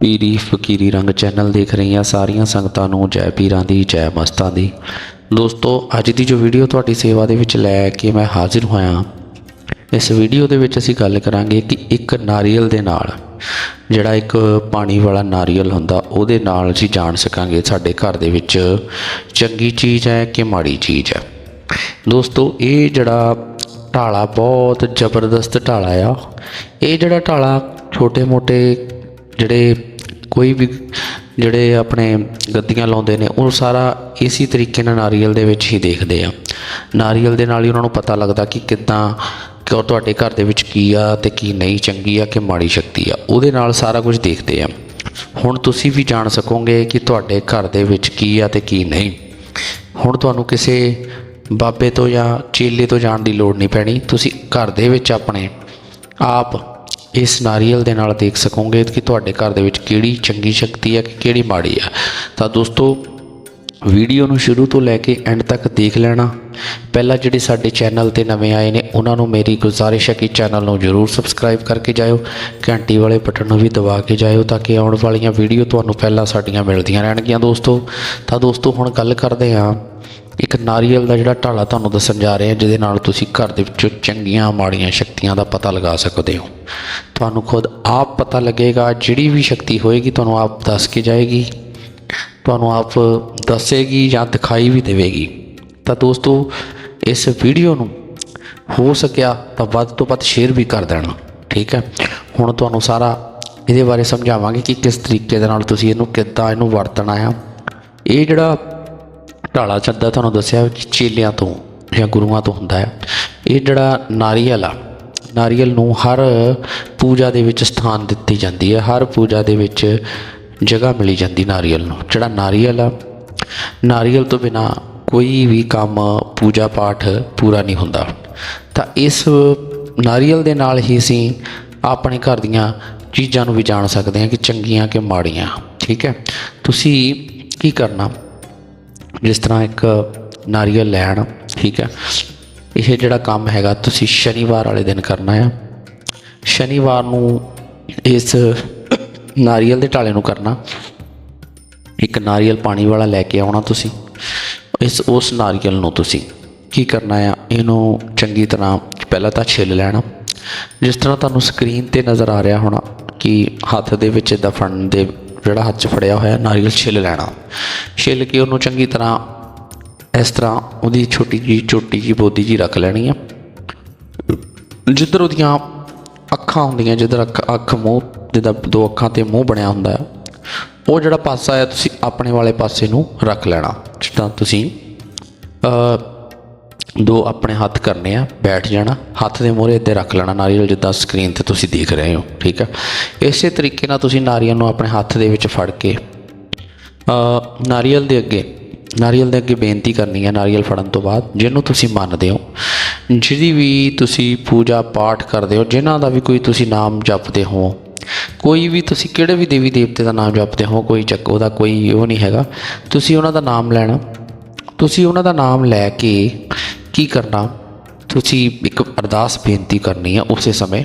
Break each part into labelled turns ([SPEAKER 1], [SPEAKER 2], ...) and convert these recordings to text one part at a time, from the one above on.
[SPEAKER 1] ਪੀਰੀ ਫਕੀਰੀ ਰੰਗ ਚੈਨਲ ਦੇਖ ਰਹੀਆਂ ਸਾਰੀਆਂ ਸੰਗਤਾਂ ਨੂੰ ਜੈ ਪੀਰਾਂ ਦੀ, ਜੈ ਮਸਤਾਂ ਦੀ। ਦੋਸਤੋ, ਅੱਜ ਦੀ ਜੋ ਵੀਡੀਓ ਤੁਹਾਡੀ ਸੇਵਾ ਦੇ ਵਿੱਚ ਲੈ ਕੇ ਮੈਂ ਹਾਜ਼ਰ ਹੋਇਆ, ਇਸ ਵੀਡੀਓ ਦੇ ਵਿੱਚ ਅਸੀਂ ਗੱਲ ਕਰਾਂਗੇ ਕਿ ਇੱਕ ਨਾਰੀਅਲ ਦੇ ਨਾਲ, ਜਿਹੜਾ ਇੱਕ ਪਾਣੀ ਵਾਲਾ ਨਾਰੀਅਲ ਹੁੰਦਾ, ਉਹਦੇ ਨਾਲ ਅਸੀਂ ਜਾਣ ਸਕਾਂਗੇ। ਸਾਡੇ ਘਰ ਦੇ ਵਿੱਚ ਚੰਗੀ ਚੀਜ਼ ਹੈ ਕਿ ਮਾੜੀ ਚੀਜ਼ ਹੈ। ਦੋਸਤੋ, ਇਹ ਜਿਹੜਾ ਢਾਲਾ ਬਹੁਤ ਜ਼ਬਰਦਸਤ ਢਾਲਾ ਆ। ਇਹ ਜਿਹੜਾ ਢਾਲਾ ਛੋਟੇ-ਮੋਟੇ ਜਿਹੜੇ ਕੋਈ ਵੀ ਜਿਹੜੇ ਆਪਣੇ ਗੱਦੀਆਂ ਲਾਉਂਦੇ ਨੇ, ਉਹ ਸਾਰਾ ਇਸੇ ਤਰੀਕੇ ਨਾਲ ਨਾਰੀਅਲ ਦੇ ਵਿੱਚ ਹੀ ਦੇਖਦੇ ਆ। ਨਾਰੀਅਲ ਦੇ ਨਾਲ ਹੀ ਉਹਨਾਂ ਨੂੰ ਪਤਾ ਲੱਗਦਾ ਕਿ ਕਿੱਦਾਂ ਕਿ ਤੁਹਾਡੇ ਘਰ ਦੇ ਵਿੱਚ ਕੀ ਆ ਤੇ ਕੀ ਨਹੀਂ, ਚੰਗੀ ਆ ਕਿ ਮਾੜੀ ਸ਼ਕਤੀ ਆ। ਉਹਦੇ ਨਾਲ ਸਾਰਾ ਕੁਝ ਦੇਖਦੇ ਆ। ਹੁਣ ਤੁਸੀਂ ਵੀ ਜਾਣ ਸਕੋਗੇ ਕਿ ਤੁਹਾਡੇ ਘਰ ਦੇ ਵਿੱਚ ਕੀ ਆ ਤੇ ਕੀ ਨਹੀਂ। ਹੁਣ ਤੁਹਾਨੂੰ ਕਿਸੇ ਬਾਬੇ ਤੋਂ ਜਾਂ ਚੇਲੇ ਤੋਂ ਜਾਣ ਦੀ ਲੋੜ ਨਹੀਂ ਪੈਣੀ। ਤੁਸੀਂ ਘਰ ਦੇ ਵਿੱਚ ਆਪਣੇ ਆਪ ਇਸ ਨਾਰੀਅਲ ਦੇ ਨਾਲ ਦੇਖ ਸਕੋਗੇ ਕਿ ਤੁਹਾਡੇ ਘਰ ਦੇ ਵਿੱਚ ਕਿਹੜੀ ਚੰਗੀ ਸ਼ਕਤੀ ਹੈ, ਕਿ ਕਿਹੜੀ ਮਾੜੀ ਆ ਤਾਂ ਦੋਸਤੋ, ਵੀਡੀਓ ਨੂੰ ਸ਼ੁਰੂ ਤੋਂ ਲੈ ਕੇ ਐਂਡ ਤੱਕ ਦੇਖ ਲੈਣਾ। ਪਹਿਲਾਂ ਜਿਹੜੇ ਸਾਡੇ ਚੈਨਲ ਤੇ ਨਵੇਂ ਆਏ ਨੇ, ਉਹਨਾਂ ਨੂੰ ਮੇਰੀ ਗੁਜ਼ਾਰਿਸ਼ ਹੈ ਕਿ ਚੈਨਲ ਨੂੰ ਜਰੂਰ ਸਬਸਕ੍ਰਾਈਬ ਕਰਕੇ ਜਾਇਓ। ਘੰਟੀ ਵਾਲੇ ਬਟਨ ਨੂੰ ਵੀ ਦਬਾ ਕੇ ਜਾਇਓ ਤਾਂ ਕਿ ਆਉਣ ਵਾਲੀਆਂ ਵੀਡੀਓ ਤੁਹਾਨੂੰ ਪਹਿਲਾਂ ਸਾਡੀਆਂ ਮਿਲਦੀਆਂ ਰਹਿਣਗੀਆਂ ਦੋਸਤੋ। ਤਾਂ ਦੋਸਤੋ, ਹੁਣ ਗੱਲ ਕਰਦੇ ਹਾਂ ਇੱਕ ਨਾਰੀਅਲ ਦਾ ਜਿਹੜਾ ਢਾਲਾ ਤੁਹਾਨੂੰ ਦੱਸਣ ਜਾ ਰਹੇ ਹਾਂ, ਜਿਹਦੇ ਨਾਲ ਤੁਸੀਂ ਘਰ ਦੇ ਵਿੱਚੋਂ ਚੰਗੀਆਂ ਮਾੜੀਆਂ ਸ਼ਕਤੀਆਂ ਦਾ ਪਤਾ ਲਗਾ ਸਕਦੇ ਹੋ। ਤੁਹਾਨੂੰ ਖੁਦ ਆਪ ਪਤਾ ਲੱਗੇਗਾ, ਜਿਹੜੀ ਵੀ ਸ਼ਕਤੀ ਹੋਏਗੀ ਤੁਹਾਨੂੰ ਆਪ ਦੱਸ ਕੇ ਜਾਏਗੀ। ਤੁਹਾਨੂੰ ਆਪ ਦੱਸੇਗੀ ਜਾਂ ਦਿਖਾਈ ਵੀ ਦੇਵੇਗੀ। ਤਾਂ ਦੋਸਤੋ, ਇਸ ਵੀਡੀਓ ਨੂੰ ਹੋ ਸਕਿਆ ਤਾਂ ਵੱਧ ਤੋਂ ਵੱਧ ਸ਼ੇਅਰ ਵੀ ਕਰ ਦੇਣਾ, ਠੀਕ ਹੈ? ਹੁਣ ਤੁਹਾਨੂੰ ਸਾਰਾ ਇਹਦੇ ਬਾਰੇ ਸਮਝਾਵਾਂਗੇ ਕਿ ਕਿਸ ਤਰੀਕੇ ਦੇ ਨਾਲ ਤੁਸੀਂ ਇਹਨੂੰ ਕਿੱਦਾਂ ਇਹਨੂੰ ਵਰਤਣਾ ਆ। ਇਹ ਜਿਹੜਾ ਢਾਲਾ ਚੱਦਾ ਤੁਹਾਨੂੰ ਦੱਸਿਆ ਚੇਲਿਆਂ ਤੋਂ ਜਾਂ ਗੁਰੂਆਂ ਤੋਂ ਹੁੰਦਾ ਹੈ ਇਹ ਜਿਹੜਾ ਨਾਰੀਅਲ ਆ, ਨਾਰੀਅਲ ਨੂੰ ਹਰ ਪੂਜਾ ਦੇ ਵਿੱਚ ਸਥਾਨ ਦਿੱਤੀ ਜਾਂਦੀ ਹੈ, ਹਰ ਪੂਜਾ ਦੇ ਵਿੱਚ ਜਗ੍ਹਾ ਮਿਲੀ ਜਾਂਦੀ ਨਾਰੀਅਲ ਨੂੰ। ਜਿਹੜਾ ਨਾਰੀਅਲ ਆ, ਨਾਰੀਅਲ ਤੋਂ ਬਿਨਾ ਕੋਈ ਵੀ ਕੰਮ, ਪੂਜਾ ਪਾਠ ਪੂਰਾ ਨਹੀਂ ਹੁੰਦਾ। ਤਾਂ ਇਸ ਨਾਰੀਅਲ ਦੇ ਨਾਲ ਹੀ ਅਸੀਂ ਆਪਣੇ ਘਰ ਦੀਆਂ ਚੀਜ਼ਾਂ ਨੂੰ ਵੀ ਜਾਣ ਸਕਦੇ ਹਾਂ ਕਿ ਚੰਗੀਆਂ ਕਿ ਮਾੜੀਆਂ। ਠੀਕ ਹੈ? ਤੁਸੀਂ ਕੀ ਕਰਨਾ? ਜਿਸ ਤਰ੍ਹਾਂ ਇੱਕ ਨਾਰੀਅਲ ਲੈਣ, ਠੀਕ ਹੈ। ਇਹ ਜਿਹੜਾ ਕੰਮ ਹੈਗਾ, ਤੁਸੀਂ ਸ਼ਨੀਵਾਰ ਵਾਲੇ ਦਿਨ ਕਰਨਾ ਆ। ਸ਼ਨੀਵਾਰ ਨੂੰ ਇਸ ਨਾਰੀਅਲ ਦੇ ਢਾਲੇ ਨੂੰ ਕਰਨਾ। ਇੱਕ ਨਾਰੀਅਲ ਪਾਣੀ ਵਾਲਾ ਲੈ ਕੇ ਆਉਣਾ ਤੁਸੀਂ। ਇਸ, ਉਸ ਨਾਰੀਅਲ ਨੂੰ ਤੁਸੀਂ ਕੀ ਕਰਨਾ ਆ? ਇਹਨੂੰ ਚੰਗੀ ਤਰ੍ਹਾਂ ਪਹਿਲਾਂ ਤਾਂ ਛਿੱਲ ਲੈਣਾ। ਜਿਸ ਤਰ੍ਹਾਂ ਤੁਹਾਨੂੰ ਸਕਰੀਨ ਤੇ ਨਜ਼ਰ ਆ ਰਿਹਾ ਹੋਣਾ ਕਿ ਹੱਥ ਦੇ ਵਿੱਚ ਦਫਨ ਦੇ ਜਿਹੜਾ ਹੱਥ 'ਚ ਫੜਿਆ ਹੋਇਆ ਨਾਰੀਅਲ ਛਿੱਲ ਲੈਣਾ। ਛਿੱਲ ਕੇ ਉਹਨੂੰ ਚੰਗੀ ਤਰ੍ਹਾਂ ਇਸ ਤਰ੍ਹਾਂ ਉਹਦੀ ਛੋਟੀ ਜੀ ਛੋਟੀ ਜੀ ਬੋਦੀ ਜੀ ਰੱਖ ਲੈਣੀ ਆ ਜਿੱਧਰ ਉਹਦੀਆਂ ਅੱਖਾਂ ਹੁੰਦੀਆਂ, ਜਿੱਧਰ ਅੱਖ ਅੱਖ, ਮੂੰਹ ਜਿਹਦਾ ਦੋ ਅੱਖਾਂ ਤੇ ਮੂੰਹ ਬਣਿਆ ਹੁੰਦਾ ਹੈ, ਉਹ ਜਿਹੜਾ ਪਾਸਾ ਹੈ, ਤੁਸੀਂ ਆਪਣੇ ਵਾਲੇ ਪਾਸੇ ਨੂੰ ਰੱਖ ਲੈਣਾ। ਜਿੱਦਾਂ ਤੁਸੀਂ ਦੋ ਆਪਣੇ ਹੱਥ ਕਰਨੇ ਆ, ਬੈਠ ਜਾਣਾ, ਹੱਥ ਦੇ ਮੂਹਰੇ ਇੱਥੇ ਰੱਖ ਲੈਣਾ, ਨਾਰੀਅਲ ਜਿੱਦਾਂ ਸਕਰੀਨ ਤੇ ਤੁਸੀਂ ਦੇਖ ਰਹੇ ਹੋ, ਠੀਕ ਹੈ ਇਸੇ ਤਰੀਕੇ ਨਾਲ ਤੁਸੀਂ ਨਾਰੀਅਲ ਨੂੰ ਆਪਣੇ ਹੱਥ ਦੇ ਵਿੱਚ ਫੜ ਕੇ ਨਾਰੀਅਲ ਦੇ ਅੱਗੇ, ਨਾਰੀਅਲ ਦੇ ਅੱਗੇ ਬੇਨਤੀ ਕਰਨੀ ਹੈ ਨਾਰੀਅਲ ਫੜਨ ਤੋਂ ਬਾਅਦ, ਜਿਹਨੂੰ ਤੁਸੀਂ ਮੰਨਦੇ ਹੋ, ਜਿਹਦੀ ਵੀ ਤੁਸੀਂ ਪੂਜਾ ਪਾਠ ਕਰਦੇ ਹੋ ਜਿਨ੍ਹਾਂ ਦਾ ਵੀ ਕੋਈ ਤੁਸੀਂ ਨਾਮ ਜਪਦੇ ਹੋ, ਕੋਈ ਵੀ ਤੁਸੀਂ ਕਿਹੜੇ ਵੀ ਦੇਵੀ ਦੇਵਤੇ ਦਾ ਨਾਮ ਜਪਦੇ ਹੋ, ਕੋਈ ਚੱਕ, ਉਹਦਾ ਕੋਈ ਉਹ ਨਹੀਂ ਹੈਗਾ, ਤੁਸੀਂ ਉਹਨਾਂ ਦਾ ਨਾਮ ਲੈਣਾ, ਤੁਸੀਂ ਉਹਨਾਂ ਦਾ ਨਾਮ ਲੈ ਕੇ ਕੀ ਕਰਨਾ? ਤੁਸੀਂ ਇੱਕ ਅਰਦਾਸ ਬੇਨਤੀ ਕਰਨੀ ਹੈ ਉਸੇ ਸਮੇਂ।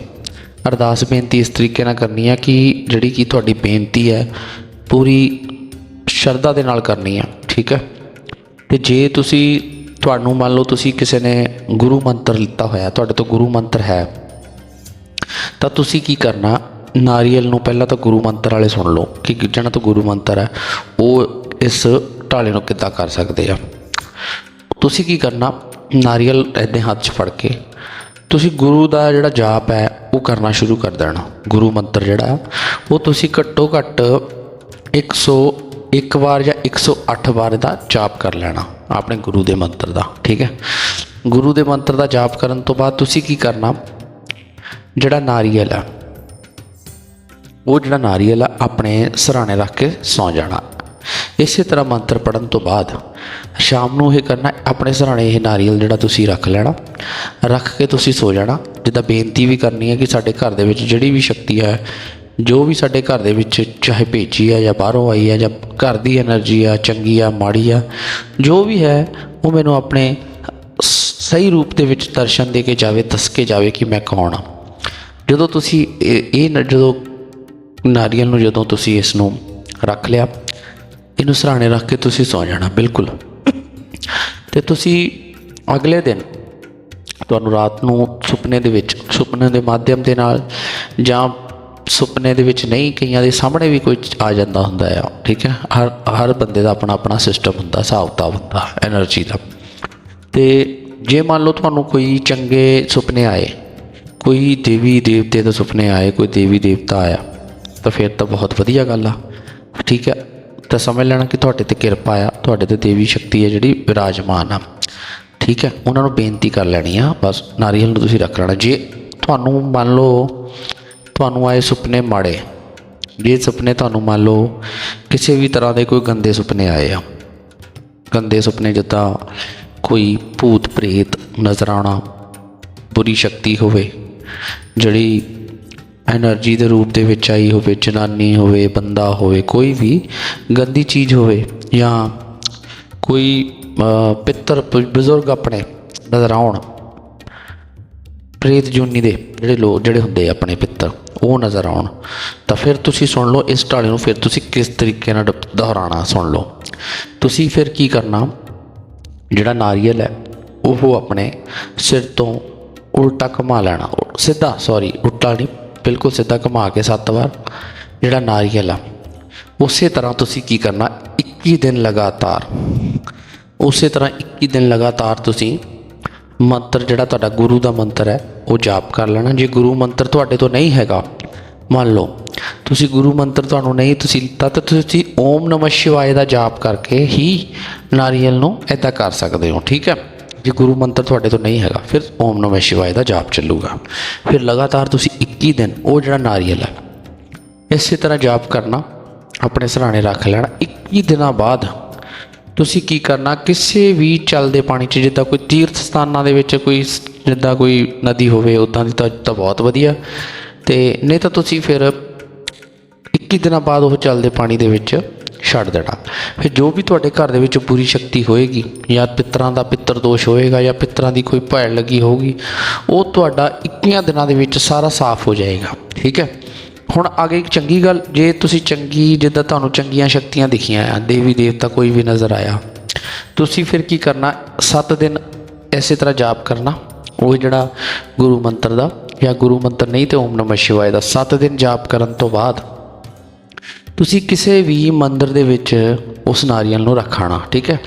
[SPEAKER 1] ਅਰਦਾਸ ਬੇਨਤੀ ਇਸ ਤਰੀਕੇ ਨਾਲ ਕਰਨੀ ਹੈ ਕਿ ਜਿਹੜੀ ਕਿ ਤੁਹਾਡੀ ਬੇਨਤੀ ਹੈ, ਪੂਰੀ ਸ਼ਰਧਾ ਦੇ ਨਾਲ ਕਰਨੀ ਹੈ ਠੀਕ ਹੈ? ਤੇ ਜੇ ਤੁਸੀਂ, ਤੁਹਾਨੂੰ ਮੰਨ ਲਓ ਤੁਸੀਂ ਕਿਸੇ ਨੇ ਗੁਰੂ ਮੰਤਰ ਲਿੱਤਾ ਹੋਇਆ, ਤੁਹਾਡੇ ਤੋਂ ਗੁਰੂ ਮੰਤਰ ਹੈ, ਤਾਂ ਤੁਸੀਂ ਕੀ ਕਰਨਾ? ਨਾਰੀਅਲ ਨੂੰ ਪਹਿਲਾਂ ਤਾਂ ਗੁਰੂ ਮੰਤਰ ਵਾਲੇ ਸੁਣ ਲਓ, ਕਿ ਜਿਹਨਾਂ ਤੋਂ ਗੁਰੂ ਮੰਤਰ ਹੈ, ਉਹ ਇਸ ਢਾਲੇ ਨੂੰ ਕਿੱਦਾਂ ਕਰ ਸਕਦੇ ਆ? ਤੁਸੀਂ ਕੀ ਕਰਨਾ? ਨਾਰੀਅਲ ਇਹਦੇ ਹੱਥ 'ਚ ਫੜ ਕੇ, ਤੁਸੀਂ ਗੁਰੂ ਦਾ ਜਿਹੜਾ ਜਾਪ ਹੈ, ਉਹ ਕਰਨਾ ਸ਼ੁਰੂ ਕਰ ਦੇਣਾ। ਗੁਰੂ ਮੰਤਰ ਜਿਹੜਾ, ਉਹ ਤੁਸੀਂ ਘੱਟੋ ਘੱਟ 101 ਵਾਰ ਜਾਂ 108 ਵਾਰ ਦਾ ਜਾਪ ਕਰ ਲੈਣਾ, ਆਪਣੇ ਗੁਰੂ ਦੇ ਮੰਤਰ ਦਾ, ਠੀਕ ਹੈ? ਗੁਰੂ ਦੇ ਮੰਤਰ ਦਾ ਜਾਪ ਕਰਨ ਤੋਂ ਬਾਅਦ ਤੁਸੀਂ ਕੀ ਕਰਨਾ? ਜਿਹੜਾ ਨਾਰੀਅਲ ਆ ਉਹ ਜਿਹੜਾ ਨਾਰੀਅਲ ਆ ਆਪਣੇ ਸਰਾਣੇ ਰੱਖ ਕੇ ਸੌ ਜਾਣਾ। ਇਸੇ ਤਰ੍ਹਾਂ ਮੰਤਰ ਪੜਨ ਤੋਂ ਬਾਅਦ ਸ਼ਾਮ ਨੂੰ ਇਹ ਕਰਨਾ, ਆਪਣੇ ਸਰਾਣੇ ਇਹ ਨਾਰੀਅਲ ਜਿਹੜਾ ਤੁਸੀਂ ਰੱਖ ਲੈਣਾ, ਰੱਖ ਕੇ ਤੁਸੀਂ ਸੋ ਜਾਣਾ। ਜਿੱਦਾਂ ਬੇਨਤੀ ਵੀ ਕਰਨੀ ਹੈ ਕਿ ਸਾਡੇ ਘਰ ਦੇ ਵਿੱਚ ਜਿਹੜੀ ਵੀ ਸ਼ਕਤੀ ਹੈ, ਜੋ ਵੀ ਸਾਡੇ ਘਰ ਦੇ ਵਿੱਚ ਚਾਹੇ ਭੇਜੀ ਆ ਜਾਂ ਬਾਹਰੋਂ ਆਈ ਆ ਜਾਂ ਘਰ ਦੀ એનર્ਜੀ ਆ, ਚੰਗੀ ਆ, ਮਾੜੀ ਆ, ਜੋ ਵੀ ਹੈ, ਉਹ ਮੈਨੂੰ ਆਪਣੇ ਸਹੀ ਰੂਪ ਦੇ ਵਿੱਚ ਦਰਸ਼ਨ ਦੇ ਕੇ ਜਾਵੇ, ਦੱਸ ਕੇ ਜਾਵੇ ਕਿ ਮੈਂ ਕੌਣ ਆ। ਜਦੋਂ ਤੁਸੀਂ ਇਹ ਜਦੋਂ ਨਾਰੀਅਲ ਨੂੰ ਜਦੋਂ ਤੁਸੀਂ ਇਸ ਨੂੰ ਰੱਖ ਲਿਆ ਇਹਨੂੰ ਸਰਾਣੇ ਰੱਖ ਕੇ ਤੁਸੀਂ ਸੌ ਜਾਣਾ, ਬਿਲਕੁਲ। ਤੇ ਤੁਸੀਂ ਅਗਲੇ ਦਿਨ ਤੁਹਾਨੂੰ ਰਾਤ ਨੂੰ ਸੁਪਨੇ ਦੇ ਵਿੱਚ, ਸੁਪਨੇ ਦੇ ਮਾਧਿਅਮ ਦੇ ਨਾਲ ਜਾਂ ਸੁਪਨੇ ਦੇ ਵਿੱਚ ਨਹੀਂ, ਕਈਆਂ ਦੇ ਸਾਹਮਣੇ ਵੀ ਕੋਈ ਆ ਜਾਂਦਾ ਹੁੰਦਾ ਹੈ ਠੀਕ ਹੈ? ਹਰ ਹਰ ਬੰਦੇ ਦਾ ਆਪਣਾ ਆਪਣਾ ਸਿਸਟਮ ਹੁੰਦਾ, ਹਿਸਾਬ ਕਿਤਾਬ ਹੁੰਦਾ એનર્ਜੀ ਦਾ। ਤੇ ਜੇ ਮੰਨ ਲਓ ਤੁਹਾਨੂੰ ਕੋਈ ਚੰਗੇ ਸੁਪਨੇ ਆਏ, ਕੋਈ ਦੇਵੀ ਦੇਵਤੇ ਦੇ ਸੁਪਨੇ ਆਏ, ਕੋਈ ਦੇਵੀ ਦੇਵਤਾ ਆਇਆ, ਤਾਂ ਫਿਰ ਤਾਂ ਬਹੁਤ ਵਧੀਆ ਗੱਲ ਆ, ਠੀਕ ਹੈ? ਤਾਂ ਸਮਝ ਲੈਣਾ ਕਿ ਤੁਹਾਡੇ ਤੇ ਕਿਰਪਾ ਆ, ਤੁਹਾਡੇ ਤੇ ਦੇਵੀ ਸ਼ਕਤੀ ਹੈ ਜਿਹੜੀ ਵਿਰਾਜਮਾਨ ਆ। ਠੀਕ ਹੈ, ਉਹਨਾਂ ਨੂੰ ਬੇਨਤੀ ਕਰ ਲੈਣੀ ਆ, ਬਸ ਨਾਰੀਅਲ ਨੂੰ ਤੁਸੀਂ ਰੱਖ ਲੈਣਾ। ਜੇ ਤੁਹਾਨੂੰ ਮੰਨ ਲਓ, ਤੁਹਾਨੂੰ ਆਏ ਸੁਪਨੇ ਮਾੜੇ, ਜੇ ਸੁਪਨੇ ਤੁਹਾਨੂੰ ਮੰਨ ਲਓ ਕਿਸੇ ਵੀ ਤਰ੍ਹਾਂ ਦੇ ਕੋਈ ਗੰਦੇ ਸੁਪਨੇ ਆਏ ਆ, ਗੰਦੇ ਸੁਪਨੇ ਜਿੱਦਾਂ ਕੋਈ ਭੂਤ ਪ੍ਰੇਤ ਨਜ਼ਰ ਆਉਣਾ, ਬੁਰੀ ਸ਼ਕਤੀ ਹੋਵੇ, ਜਿਹੜੀ ਐਨਰਜੀ ਦੇ ਰੂਪ ਦੇ ਵਿੱਚ ਆਈ ਹੋਵੇ, ਜਨਾਨੀ ਹੋਵੇ, ਬੰਦਾ ਹੋਵੇ, ਕੋਈ ਵੀ ਗੰਦੀ ਚੀਜ਼ ਹੋਵੇ ਜਾਂ ਕੋਈ ਪਿੱਤਰ ਬਜ਼ੁਰਗ ਆਪਣੇ ਨਜ਼ਰ ਆਉਣ, ਪ੍ਰੇਤ ਜੁਨੀ ਦੇ ਜਿਹੜੇ ਲੋਕ ਜਿਹੜੇ ਹੁੰਦੇ ਆਪਣੇ ਪਿੱਤਰ, ਉਹ ਨਜ਼ਰ ਆਉਣ, ਤਾਂ ਫਿਰ ਤੁਸੀਂ ਸੁਣ ਲਓ, ਇਸ ਢਾਲੇ ਨੂੰ ਫਿਰ ਤੁਸੀਂ ਕਿਸ ਤਰੀਕੇ ਨਾਲ ਦੁਹਰਾਣਾ ਸੁਣ ਲਓ। ਤੁਸੀਂ ਫਿਰ ਕੀ ਕਰਨਾ, ਜਿਹੜਾ ਨਾਰੀਅਲ ਹੈ, ਉਹ ਆਪਣੇ ਸਿਰ ਤੋਂ ਉਲਟਾ ਘੁਮਾ ਲੈਣਾ ਸਿੱਧਾ ਸੌਰੀ ਉਲਟਾ ਨਹੀਂ ਬਿਲਕੁਲ ਸਿੱਧਾ ਘੁਮਾ ਕੇ ਸੱਤ ਵਾਰ, ਜਿਹੜਾ ਨਾਰੀਅਲ ਆ, ਉਸੇ ਤਰ੍ਹਾਂ ਤੁਸੀਂ ਕੀ ਕਰਨਾ? 21 ਦਿਨ ਲਗਾਤਾਰ, ਉਸੇ ਤਰ੍ਹਾਂ 21 ਦਿਨ ਲਗਾਤਾਰ ਤੁਸੀਂ ਮੰਤਰ ਜਿਹੜਾ ਤੁਹਾਡਾ ਗੁਰੂ ਦਾ ਮੰਤਰ ਹੈ, ਉਹ ਜਾਪ ਕਰ ਲੈਣਾ। ਜੇ ਗੁਰੂ ਮੰਤਰ ਤੁਹਾਡੇ ਤੋਂ ਨਹੀਂ ਹੈਗਾ, ਮੰਨ ਲਓ, ਤੁਸੀਂ ਗੁਰੂ ਮੰਤਰ ਤੁਹਾਨੂੰ ਨਹੀਂ ਤੁਸੀਂ ਲਿੱਤਾ ਤਾਂ ਤੁਸੀਂ ਓਮ ਨਮঃ ਸ਼ਿਵਾਏ ਦਾ ਜਾਪ ਕਰਕੇ ਹੀ ਨਾਰੀਅਲ ਨੂੰ ਐਦਾਂ ਕਰ ਸਕਦੇ ਹੋ, ਠੀਕ ਹੈ? ਜੇ ਗੁਰੂ ਮੰਤਰ ਤੁਹਾਡੇ ਤੋਂ ਨਹੀਂ ਹੈਗਾ, ਫਿਰ ਓਮ ਨਮঃ ਸ਼ਿਵਾਏ ਦਾ ਜਾਪ ਚੱਲੂਗਾ। ਫਿਰ ਲਗਾਤਾਰ ਤੁਸੀਂ 21 ਦਿਨ, ਉਹ ਜਿਹੜਾ ਨਾਰੀਅਲ ਹੈ ਇਸੇ ਤਰ੍ਹਾਂ ਜਾਪ ਕਰਨਾ, ਆਪਣੇ ਸਰਾਣੇ ਰੱਖ ਲੈਣਾ। 21 ਦਿਨਾਂ ਬਾਅਦ ਤੁਸੀਂ ਕੀ ਕਰਨਾ, ਕਿਸੇ ਵੀ ਚੱਲਦੇ ਪਾਣੀ 'ਚ, ਜਿੱਦਾਂ ਕੋਈ ਤੀਰਥ ਸਥਾਨਾਂ ਦੇ ਵਿੱਚ ਕੋਈ ਸ- ਜਿੱਦਾਂ ਕੋਈ ਨਦੀ ਹੋਵੇ, ਉਦਾਂ ਦੀ ਤਾਂ ਤਾਂ ਬਹੁਤ ਵਧੀਆ। ਤੇ ਨਹੀਂ ਤਾਂ ਤੁਸੀਂ ਫਿਰ 21 ਦਿਨਾਂ ਬਾਅਦ ਉਹ ਚੱਲਦੇ ਪਾਣੀ ਦੇ ਵਿੱਚ ਛੱਡ ਦੇਣਾ। ਫਿਰ ਜੋ ਵੀ ਤੁਹਾਡੇ ਘਰ ਦੇ ਵਿੱਚ ਬੁਰੀ ਸ਼ਕਤੀ ਹੋਏਗੀ, ਜਾਂ ਪਿੱਤਰਾਂ ਦਾ ਪਿੱਤਰ ਦੋਸ਼ ਹੋਏਗਾ, ਜਾਂ ਪਿੱਤਰਾਂ ਦੀ ਕੋਈ ਭੈੜ ਲੱਗੀ ਹੋਊਗੀ, ਉਹ ਤੁਹਾਡਾ 21 ਦਿਨਾਂ ਦੇ ਵਿੱਚ ਸਾਰਾ ਸਾਫ਼ ਹੋ ਜਾਏਗਾ। ਠੀਕ ਹੈ? ਹੁਣ ਅੱਗੇ ਇੱਕ ਚੰਗੀ ਗੱਲ, ਜੇ ਤੁਸੀਂ ਚੰਗੀ, ਜਿੱਦਾਂ ਤੁਹਾਨੂੰ ਚੰਗੀਆਂ ਸ਼ਕਤੀਆਂ ਦਿਖੀਆਂ ਆ, ਦੇਵੀ ਦੇਵਤਾ ਕੋਈ ਵੀ ਨਜ਼ਰ ਆਇਆ, ਤੁਸੀਂ ਫਿਰ ਕੀ ਕਰਨਾ? 7 ਦਿਨ ਇਸੇ ਤਰ੍ਹਾਂ ਜਾਪ ਕਰਨਾ। ਉਹ ਜਿਹੜਾ ਗੁਰੂ ਮੰਤਰ ਦਾ, ਜਾਂ ਗੁਰੂ ਮੰਤਰ ਨਹੀਂ ਤੇ ਓਮ ਨਮঃ ਸ਼ਿਵਾਏ ਦਾ 7 ਦਿਨ ਜਾਪ ਕਰਨ ਤੋਂ ਬਾਅਦ ਤੁਸੀਂ ਕਿਸੇ ਵੀ ਮੰਦਰ ਦੇ ਵਿੱਚ ਉਸ ਨਾਰੀਅਲ ਨੂੰ ਰੱਖਾਣਾ, ਠੀਕ ਹੈ?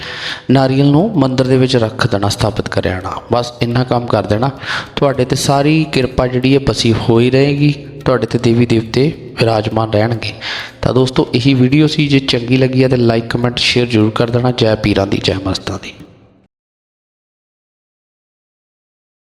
[SPEAKER 1] ਨਾਰੀਅਲ ਨੂੰ ਮੰਦਰ ਦੇ ਵਿੱਚ ਰੱਖ ਦੇਣਾ, ਸਥਾਪਿਤ ਕਰ ਆਣਾ ਬਸ ਇੰਨਾ ਕੰਮ ਕਰ ਦੇਣਾ। ਤੁਹਾਡੇ ਤੇ ਸਾਰੀ ਕਿਰਪਾ ਜਿਹੜੀ ਹੈ ਬਸੀ ਹੋਈ ਰਹੇਗੀ। ਤੁਹਾਡੇ ਤੇ ਦੇਵੀ ਦੇਵਤੇ ਵਿਰਾਜਮਾਨ ਰਹਿਣਗੇ। ਤਾਂ ਦੋਸਤੋ, ਇਹੀ ਵੀਡੀਓ ਸੀ। ਜੇ ਚੰਗੀ ਲੱਗੀ ਹੈ ਤੇ ਲਾਈਕ ਕਮੈਂਟ ਸ਼ੇਅਰ ਜ਼ਰੂਰ ਕਰ ਦੇਣਾ। ਜੈ ਪੀਰਾਂ ਦੀ, ਜੈ ਮਸਤਾਂ ਦੀ।